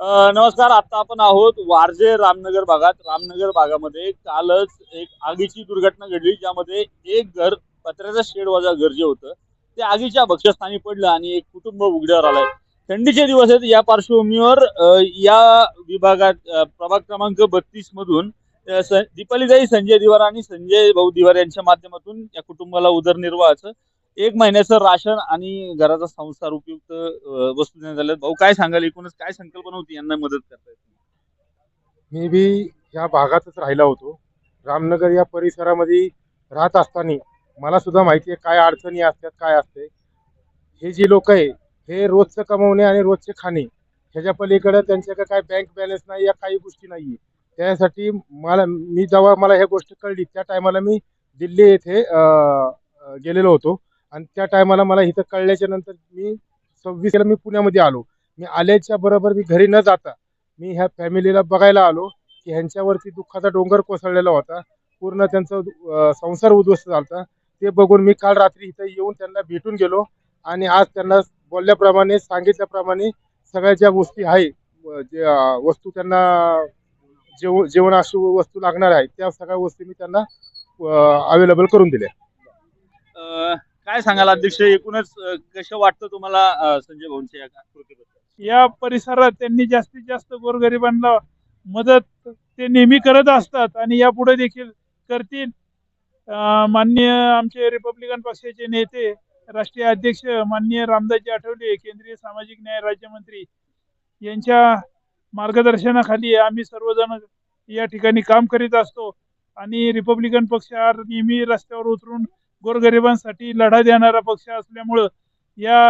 नमस्कार आता आपण आहोत वारजे रामनगर भागात. रामनगर भागामध्ये कालच एक आगीची दुर्घटना घडली ज्यामध्ये एक घर पत्र्याचं शेड वजा घर जे होतं ते आगीच्या भक्ष्यस्थानी पडलं आणि एक कुटुंब उघड्यावर आलंय. थंडीचे दिवस आहेत या पार्श्वभूमीवर या विभागात प्रभाग क्रमांक बत्तीस मधून दीपालीदाई संजय दिवार आणि संजय भाऊ दिवार यांच्या माध्यमातून या कुटुंबाला उदरनिर्वाहाचं एक महिन्याचं राशन आणि घराचा संसार उपयुक्त वस्तू देण्यात आल्या भाऊ काय सांगाल? एकूणच काय संकल्पना होती यांना मदत करताय? मी बी या भागातच राहिला होतो. रामनगर या परिसरामध्ये राहत असताना मला सुद्धा माहिती आहे काय अडचणी असतात काय असते. हे जी लोक आहे हे रोजचं कमवणे आणि रोजचे खाणे ह्याच्या पलीकडे त्यांच्याकडे काय बँक बॅलन्स नाही या काही गोष्टी नाही त्यासाठी मला मी जेव्हा मला ह्या गोष्टी कळली त्या टायमाला मी दिल्ली येथे अं, अं, गेलेलो होतो. आणि त्या टायमाला मला इथं कळल्याच्या नंतर मी सव्वीसला मी पुण्यामध्ये आलो. मी आल्याच्या बरोबर मी घरी न जाता मी ह्या फॅमिलीला बघायला आलो की ह्यांच्यावरती दुःखाचा डोंगर कोसळलेला होता. पूर्ण त्यांचा संसार उद्ध्वस्त झाला ते बघून मी काल रात्री इथं येऊन त्यांना भेटून गेलो आणि आज त्यांना बोलल्याप्रमाणे सांगितल्याप्रमाणे सगळ्या ज्या गोष्टी आहे. जे वस्तू त्यांना जेव जेवण अशी वस्तू लागणार आहे त्या सगळ्या गोष्टी मी त्यांना अवेलेबल करून दिल्या. काय सांगाल अध्यक्ष? एकूणच अ, कसं वाटतं तुम्हाला अ, संजय भाऊंच्या या कृतीबद्दल? या परिसरात त्यांनी जास्तीत जास्त गोरगरिबांना मदत ते नेहमी करत असतात आणि यापुढे देखील करतील. अं, माननीय आमचे रिपब्लिकन पक्षाचे नेते राष्ट्रीय अध्यक्ष माननीय रामदासजी आठवले केंद्रीय सामाजिक न्याय राज्यमंत्री यांच्या मार्गदर्शनाखाली आम्ही सर्वजण या ठिकाणी काम करीत असतो. आणि रिपब्लिकन पक्ष हा नेहमी रस्त्यावर उतरून गोरगरिबांसाठी लढा देणारा पक्ष असल्यामुळं या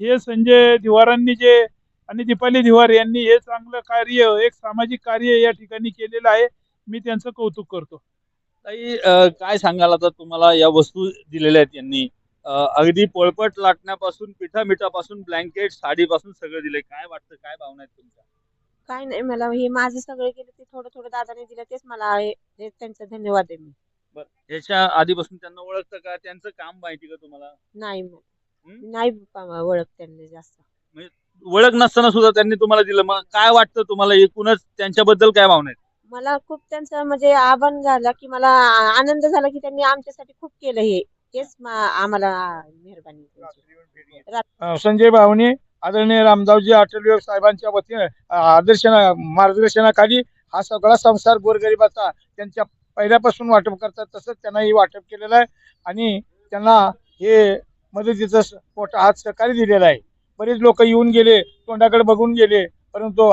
हे संजय दिवारांनी जे आणि दीपाली दिवार यांनी हे चांगलं कार्य एक सामाजिक कार्य या ठिकाणी केलेलं आहे मी त्यांचं कौतुक करतो. ताई काय सांगाल आता तुम्हाला? या वस्तू दिलेल्या आहेत यांनी. अगदी पोळपट लाटण्यापासून पिठा मिठापासून ब्लँकेट साडीपासून सगळं दिलंय. काय वाटतं? काय भावना आहेत तुमच्या? काय नाही मला हे माझं सगळं केलं ते थोडं थोडं दादाने दिलं तेच मला त्यांचा धन्यवाद आहे मी. याच्या आधीपासून त्यांना ओळखतं का? त्यांचं काम माहिती का तुम्हाला? नाही? नाही ओळख त्यांनी जास्त. ओळख नसताना सुद्धा त्यांनी तुम्हाला दिलं. मग काय वाटतं तुम्हाला? एकूणच त्यांच्याबद्दल काय भावना आहेत? मला खूप त्यांचं म्हणजे आभार झाला की मला आ- आनंद झाला की त्यांनी आमच्यासाठी खूप केलं हे. तेच मा- आम्हाला मेहरबानी त्यांची. अं, संजय भाऊनी आदरणीय रामदावजी आठवले साहेबांच्या वतीने आदर्शना मार्गदर्शनाखाली हा सगळा संसार गोरगरिबाचा त्यांच्या पहिल्यापासून वाटप करतात तसंच त्यांनाही वाटप केलेलं आहे. आणि त्यांना हे मदतीचं मोठा पोट हात सहकार्य दिलेलं आहे. बरेच लोक येऊन गेले तोंडाकडे बघून गेले परंतु